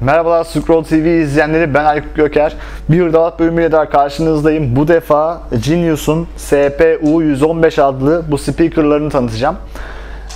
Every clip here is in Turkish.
Merhabalar Scroll TV izleyenleri ben Aykut Göker. Bir hırdavat bölümüyle daha karşınızdayım. Bu defa Genius'un CPU115 adlı bu speakerlarını tanıtacağım.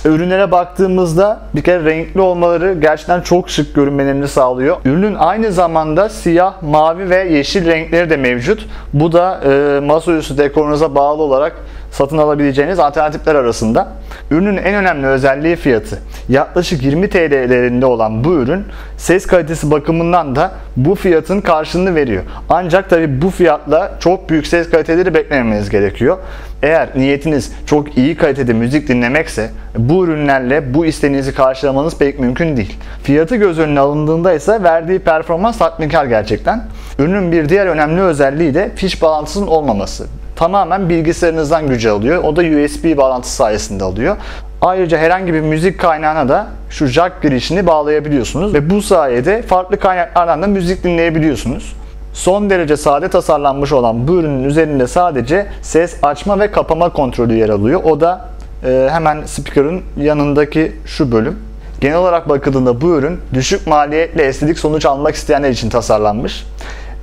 Ürünlere baktığımızda bir kere renkli olmaları gerçekten çok şık görünmelerini sağlıyor. Ürünün aynı zamanda siyah, mavi ve yeşil renkleri de mevcut. Bu da e, masaüstü dekorunuza bağlı olarak satın alabileceğiniz alternatifler arasında. Ürünün en önemli özelliği fiyatı. Yaklaşık 20 TL'lerinde olan bu ürün ses kalitesi bakımından da bu fiyatın karşılığını veriyor. Ancak tabi bu fiyatla çok büyük ses kaliteleri beklememeniz gerekiyor. Eğer niyetiniz çok iyi kalitede müzik dinlemekse bu ürünlerle bu isteğinizi karşılamanız pek mümkün değil. Fiyatı göz önüne alındığında ise verdiği performans tatminkar gerçekten. Ürünün bir diğer önemli özelliği de fiş bağlantısının olmaması tamamen bilgisayarınızdan gücü alıyor. O da USB bağlantısı sayesinde alıyor. Ayrıca herhangi bir müzik kaynağına da şu jack girişini bağlayabiliyorsunuz ve bu sayede farklı kaynaklardan da müzik dinleyebiliyorsunuz. Son derece sade tasarlanmış olan bu ürünün üzerinde sadece ses açma ve kapama kontrolü yer alıyor. O da e, hemen speaker'ın yanındaki şu bölüm. Genel olarak bakıldığında bu ürün düşük maliyetle estetik sonuç almak isteyenler için tasarlanmış.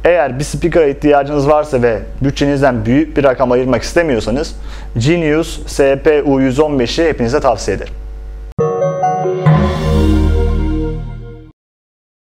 Eğer bir speaker'a ihtiyacınız varsa ve bütçenizden büyük bir rakam ayırmak istemiyorsanız Genius SP-U115'i hepinize tavsiye ederim.